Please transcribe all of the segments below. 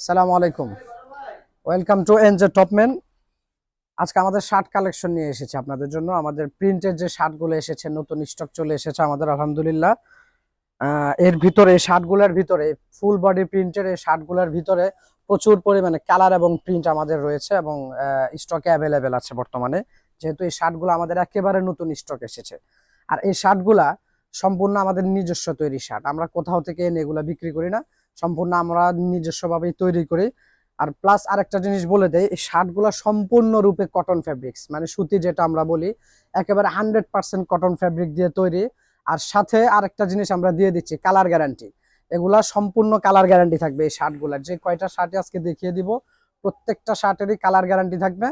সালামু আলাইকুম। Welcome to NJ টপম্যান আজকে আমাদের শার্ট কালেকশন নিয়ে এসেছে আপনাদের জন্য। আমাদের প্রিন্টের যে শার্টগুলো এসেছে, নতুন স্টক চলে এসেছে আমাদের, আলহামদুলিল্লাহ। এর ভিতরে, এই শার্টগুলোর ভিতরে ফুল বডি প্রিন্টের এই শার্টগুলোর ভিতরে প্রচুর পরিমাণে কালার এবং প্রিন্ট আমাদের রয়েছে এবং স্টকে অ্যাভেলেবেল আছে বর্তমানে। যেহেতু এই শার্টগুলো আমাদের একেবারে নতুন স্টক এসেছে। আর এই শার্টগুলা সম্পূর্ণ আমাদের নিজস্ব তৈরি শার্ট আমরা কোথাও থেকে এনে এগুলা বিক্রি করি না। সম্পূর্ণ আমরা নিজস্বভাবেই তৈরি করি। আর প্লাস আরেকটা জিনিস বলে দেয় এই শার্টগুলো সম্পূর্ণরূপে কটন ফ্যাব্রিক্স মানে সুতি যেটা আমরা বলি, একেবারে হান্ড্রেড পার্সেন্ট কটন ফ্যাব্রিক দিয়ে তৈরি। আর সাথে আরেকটা জিনিস আমরা দিয়ে দিচ্ছি কালার গ্যারান্টি এগুলা সম্পূর্ণ কালার গ্যারান্টি থাকবে এই শার্টগুলার। যে কয়টা শার্টে আজকে দেখিয়ে দিব, প্রত্যেকটা শার্টেরই কালার গ্যারান্টি থাকবে।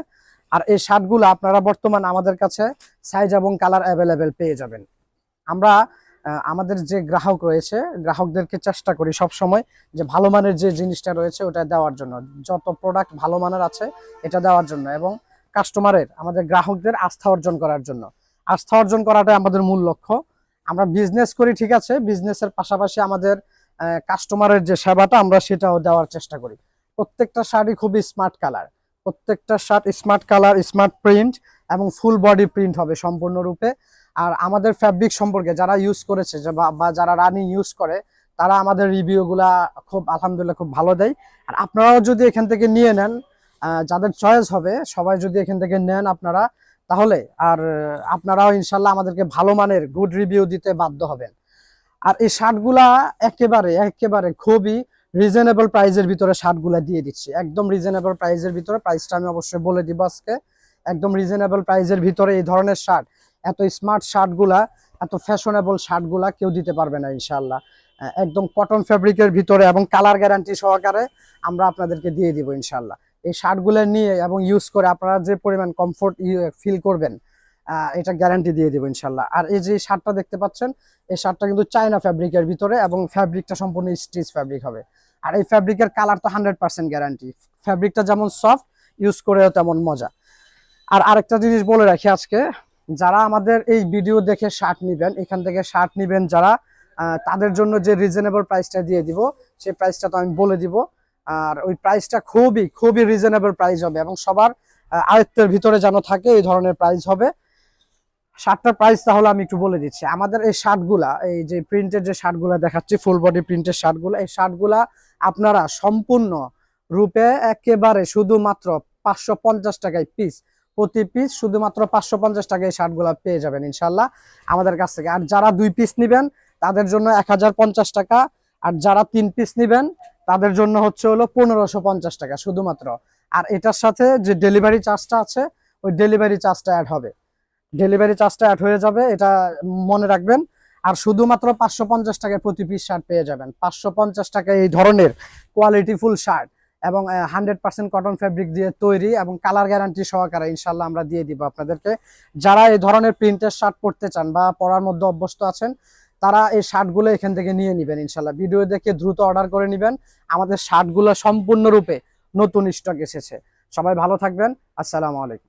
আর এই শার্টগুলো আপনারা বর্তমান আমাদের কাছে সাইজ এবং কালার অ্যাভেলেবেল পেয়ে যাবেন। আমরা আমাদের যে গ্রাহক রয়েছে, গ্রাহকদেরকে চেষ্টা করি সব সময় যে ভালো মানের যে জিনিসটা রয়েছে ওটা দেওয়ার জন্য। যত প্রোডাক্ট ভালো মানের আছে, এটা দেওয়ার জন্য এবং কাস্টমারের আমাদের গ্রাহকদের আস্থা অর্জন করার জন্য। আস্থা অর্জন করাটাই আমাদের মূল লক্ষ্য। আমরা বিজনেস করি, ঠিক আছে বিজনেসের পাশাপাশি আমাদের কাস্টমারের যে সেবাটা, আমরা সেটাও দেওয়ার চেষ্টা করি। প্রত্যেকটা শার্টই খুবই স্মার্ট কালার প্রত্যেকটা shirt smart colour smart print এবং ফুল বডি প্রিন্ট হবে সম্পূর্ণরূপে। আর আমাদের ফ্যাব্রিক সম্পর্কে যারা ইউজ করেছে বা- যারা রানিং ইউজ করে, তারা আমাদের রিভিউগুলা খুব, আলহামদুলিল্লাহ খুব ভালো দেয়। আর আপনারাও যদি এখান থেকে নিয়ে নেন যাদের চয়েস হবে, সবাই যদি এখান থেকে নেন আপনারা, তাহলে আর আপনারাও ইনশাল্লাহ আমাদেরকে ভালো মানের গুড রিভিউ দিতে বাধ্য হবেন। আর এই শার্টগুলা একেবারে একেবারে খুবই রিজনেবল প্রাইজের ভিতরে শার্টগুলা দিয়ে দিচ্ছি। একদম রিজনেবল প্রাইজের ভিতরে প্রাইসটা আমি অবশ্যই বলে দিব আজকে। একদম রিজনেবল প্রাইজের ভিতরে এই ধরনের শার্ট এত স্মার্ট শার্টগুলা এত ফ্যাশনেবল শার্টগুলা কেউ দিতে পারবে না ইনশাল্লাহ একদম কটন ফ্যাব্রিকের ভিতরে এবং কালার গ্যারান্টি সহকারে আমরা আপনাদেরকে দিয়ে দিব ইনশাল্লাহ এই শার্টগুলো নিয়ে এবং ইউজ করে আপনারা যে পরিমাণ কমফোর্ট ফিল করবেন এটা গ্যারান্টি দিয়ে দিব ইনশাল্লাহ আর এই যে শার্টটা দেখতে পাচ্ছেন, এই শার্টটা কিন্তু চায়না ফ্যাব্রিকের ভিতরে এবং ফ্যাব্রিকটা সম্পূর্ণ স্টিচ ফ্যাব্রিক হবে। আর এই ফ্যাব্রিকের কালার তো হান্ড্রেড পার্সেন্ট গ্যারান্টি ফ্যাব্রিকটা যেমন সফট ইউজ করেও তেমন মজা। আর আরেকটা জিনিস বলে রাখি আজকে যারা আমাদের এই ভিডিও দেখে শার্ট নিবেন, এখান থেকে শার্ট নিবেন যারা তাদের জন্য যে রিজনেবল প্রাইসটা দিয়ে দিব, সেই প্রাইসটা তো আমি বলে দিব। আর ওই প্রাইসটা খুবই খুবই রিজনেবল প্রাইস হবে এবং সবার আয়ত্তের ভিতরে যেন থাকে, এই ধরনের প্রাইস হবে। শার্টটার প্রাইস তাহলে আমি একটু বলে দিচ্ছি। আমাদের এই শার্টগুলা এই যে প্রিন্টের যে শার্টগুলা দেখাচ্ছি ফুল বডি প্রিন্টের শার্টগুলা এই শার্টগুলা আপনারা সম্পূর্ণ রূপে একেবারে শুধুমাত্র পাঁচশো পঞ্চাশ টাকায় পিস প্রতি পিস শুধুমাত্র পাঁচশো পঞ্চাশ টাকায় এই শার্টগুলা পেয়ে যাবেন ইনশাল্লাহ আমাদের কাছ থেকে। আর যারা দুই পিস নিবেন, তাদের জন্য এক হাজার পঞ্চাশ টাকা। আর যারা তিন পিস নিবেন, তাদের জন্য হচ্ছে হলো পনেরোশো পঞ্চাশ টাকা শুধুমাত্র। আর এটার সাথে যে ডেলিভারি চার্জটা আছে, ওই ডেলিভারি চার্জটা অ্যাড হবে। ডেলিভারি চার্জটা অ্যাড হয়ে যাবে, এটা মনে রাখবেন। আর শুধুমাত্র পাঁচশো পঞ্চাশ টাকায় প্রতি পিস শার্ট পেয়ে যাবেন। পাঁচশো পঞ্চাশ টাকায় এই ধরনের কোয়ালিটিফুল শার্ট এবং হান্ড্রেড পার্সেন্ট কটন ফ্যাব্রিক দিয়ে তৈরি এবং কালার গ্যারান্টি সহকারে ইনশাল্লাহ আমরা দিয়ে দিব আপনাদেরকে। যারা এই ধরনের প্রিন্টের শার্ট পরতে চান বা পরার মধ্যে অভ্যস্ত আছেন, তারা এই শার্টগুলো এখান থেকে নিয়ে নেবেন ইনশাল্লাহ ভিডিও দেখে দ্রুত অর্ডার করে নেবেন। আমাদের শার্টগুলো সম্পূর্ণরূপে নতুন স্টক এসেছে। সবাই ভালো থাকবেন। আসসালামু আলাইকুম।